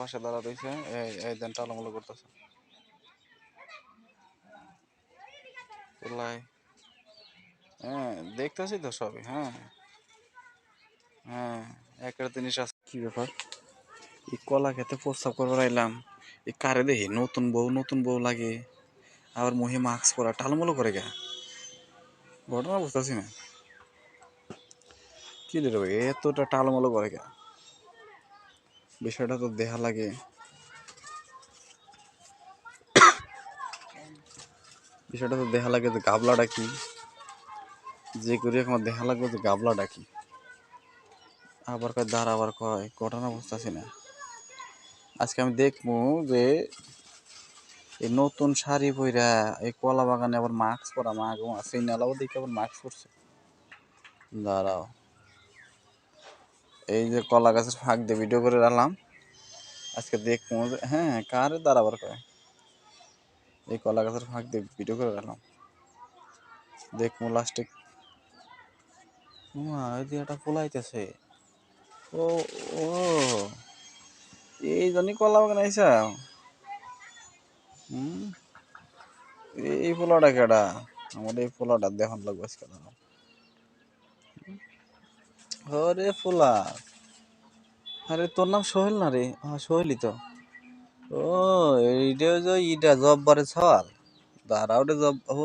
পাশে দাঁড়া রয়েছে। এই দেন টালমলো করতেছে। হ্যাঁ দেখতেছি তো সবই হ্যাঁ। হ্যাঁ একটা জিনিস আছে। কি ব্যাপার? এই কলা খেতে প্রস্তাব করবার আইলাম। এই কারে দেখি নতুন বউ নতুন বউ লাগে। আবার মহি মাস্ক পরা টালমলো করে গা। ঘটনা বুঝতেছি না। কি রে ভাই এতটা টালমলো করে গা। বিষয়টা তো দেখা লাগে। বিষয়টা তো দেখা লাগে যে গাবলাটা কি যে করি আমার দেখা লাগবে যে গাবলাটা কি আবার কয় দাঁড়া, আবার কয়, ঘটনা বুঝতেছি না। আজকে আমি দেখব যে এই নতুন শাড়ি পইরা এই কলা বাগানে আবার মাস্ক পরা মা সেই নালাও দেখে আবার মাস্ক পরছে। দাঁড়াও। এই যে কলা গাছের ফাঁক দিয়ে ভিডিও করে রাখলাম। আজকে দেখব হ্যাঁ কারে দাঁড়াবার কয়? এই কলা গাছের ফাঁক দিয়ে ভিডিও করে রাখলাম। দেখব লাস্টে দিয়াটা পোলাইতেছে ও ও, এই জন্যই কলা বাগান আইসা। হুম? এই পোলাটা কেডা? আমার এই পোলাটা দেখন লাগবে আজকে। ওরে পোলা আরে, তোর নাম সোহেল না রে? হ্যাঁ সোহেলই তো। ও এইটা যে ইটা জব বারে সওয়াল দাঁড়া ওটা জব, ও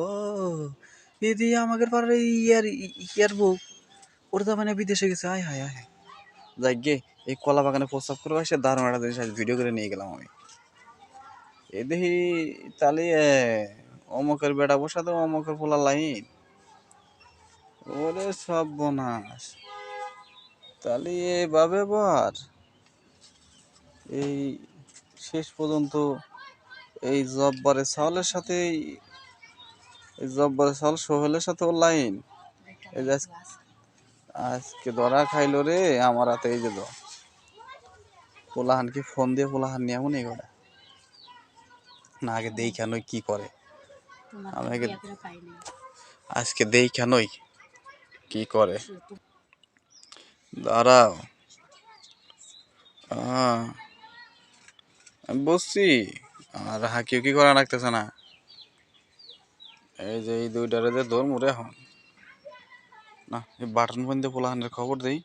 এদি পাড়ার এই ইয়ার ইয়ার বুক ওটা তো মানে বিদেশে গেছে। আয় হায় আয় যাই গে, এই কলা বাগানে প্রস্তাব করে আসে দারুণ একটা জিনিস ভিডিও করে নিয়ে গেলাম আমি। এই দেখি তাহলে অমকের বেটা বসা তো অমকের পোলা লাইন। ওরে সব বনাস তাহলে এভাবে বর এই শেষ পর্যন্ত এই জব্বারে চাউলের সাথে এই- জব্বারে চাউল সোহেলের সাথে ওর লাইন। এই যে আজকে ধরা খাইলো রে আমার হাতে এই যে দ পোলাহান কি ফোন দিয়ে পোলাহান নিয়ে এমন এগোটা না আগে দেই কেনই কি করে। আমি আগে আজকে দেই কেনই কি করে। দাঁড়াও। আমি বসছি। আর হাকিও কি করা রাখতেছে না? এই যে এই দুইটারে যে দৌড় মুড়ে এখন। না, এই বাটন ফোন দিয়ে পোলাহানের খবর দেই,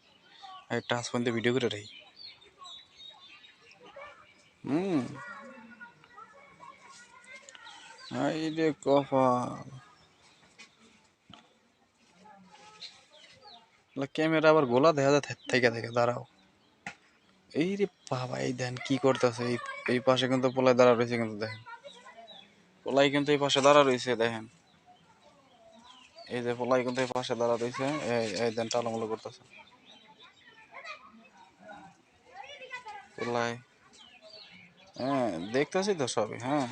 আর টাচ ফোন ভিডিও করে রাখি হুম। এই রে কপাল। ক্যামেরা আবার গোলা দেখা যায় থেকে থেকে, দাঁড়াও। এই রে বাবা, এই দেন কি করতেছে? এই এই পাশে কিন্তু পোলাই দাঁড়া রয়েছে কিন্তু, দেখেন। পোলাই কিন্তু এই পাশে দাঁড়া রয়েছে, দেখেন। এই যে পোলাই কিন্তু এই পাশে দাঁড়া রয়েছে, এই দেন টালমলো করতেছে। পোলাই হ্যাঁ দেখতেছি তো সবই হ্যাঁ।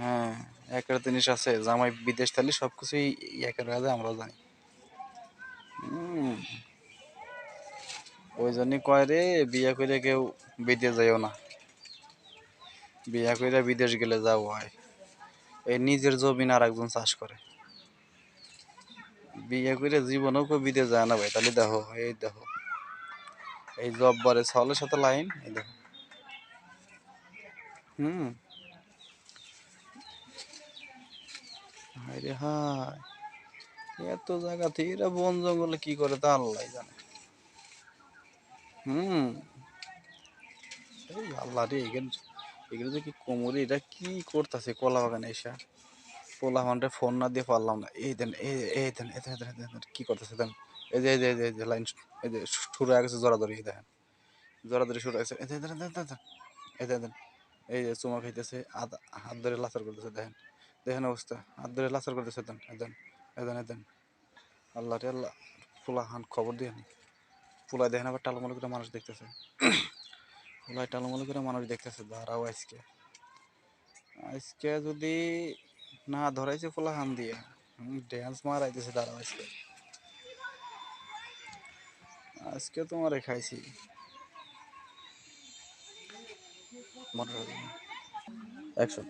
হ্যাঁ একটা জিনিস আছে, জামাই বিদেশ থাকলে সব কিছুই একের কাজে আমরাও জানি। ওই জন্যই কয় রে, বিয়া করে কেউ বিদেশ যাইও না। বিয়া করে বিদেশ গেলে যাও হয়। এই নিজের জমিন আর একজন চাষ করে। বিয়ে করে জীবনেও কেউ বিদেশ যায় না ভাই, তাহলে দেখো, এই দেখো। এই জব জব্বারে ছলের সাথে লাইন, এই দেখো। হুম। হায় রে হায়। এত জায়গা থেকে এরা বন জঙ্গলে কি করে তা আল্লাহ জানে। হুম। এই আল্লাহ রে এখানে এগুলো কি কোমরে এটা কি করতেছে কলা বাগানে এসা। পোলা মানটা ফোন না দিয়ে পারলাম না। এই দেন এই এই দেন এই এই এই কি করতেছে দেন। এই যে এই যে এই যে, লাইন এই যে শুরু হয়ে গেছে জোরাদরি দেখেন। জোরাদরি শুরু হয়েছে এই যে দেন দেন এই দেন এই যে চুমা খাইতেছে হাত হাত ধরে লাচার করতেছে দেখেন। দেখেন অবস্থা হাত ধরে লাচার করতেছে দেন দেন। এই দেন এই দেন আল্লাহ রে আল্লাহ পোলা হান খবর দিয়ে নি। পোলায় দেখেন আবার টালমল করে মানুষ দেখতেছে। পোলায় টালমল করে মানুষ দেখতেছে, দাঁড়াও আজকে। আজকে যদি না ধরাইছে পোলা হান দিয়ে ড্যান্স মারাইতেছে, দাঁড়াও আজকে। আজকে তোমারে খাইছি। একশো।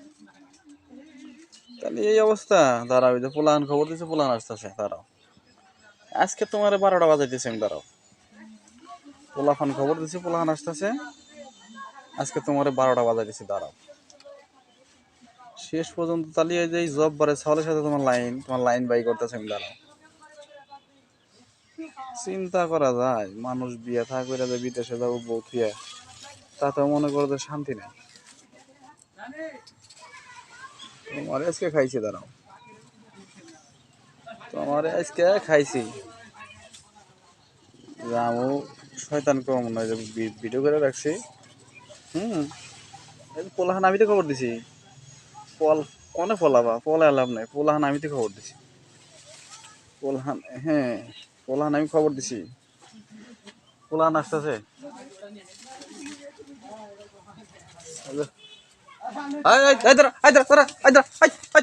তাহলে এই অবস্থা। দাঁড়াও যে পোলাহান খবর দিচ্ছে পোলাহান আসতেছে, দাঁড়াও। আজকে তোমার বারোটা বাজাইতেছে আমি, দাঁড়াও। পোলাহান খবর দিচ্ছে পোলাহান আসতেছে। আজকে তোমার বারোটা বাজা গেছে দাঁড়াও। শেষ পর্যন্ত তাহলে এই যে জব বারে ছাগলের সাথে তোমার লাইন তোমার লাইন বাই করতেছে আমি, দাঁড়াও। চিন্তা করা যায়, মানুষ বিয়ে থা করে যে বিদেশে যাব, বউ তাতে মনে করো যে শান্তি নেই। তোমার আজকে খাইছি, দাঁড়াও। তোমার আজকে খাইছি। রামু শয়তান কম নয় যে ভিডিও করে রাখছি। হুম পোলাহান আমি তো খবর দিছি। পল কনে পলাবা পলা লাভ নাই পোলাহান আমি তো খবর দিছি। পোলাহান হ্যাঁ পোলাহান আমি খবর দিছি। পোলাহান আসতেছে। আই আই আই দাঁড়া আই দাঁড়া দাঁড়া আই দাঁড়া আই আই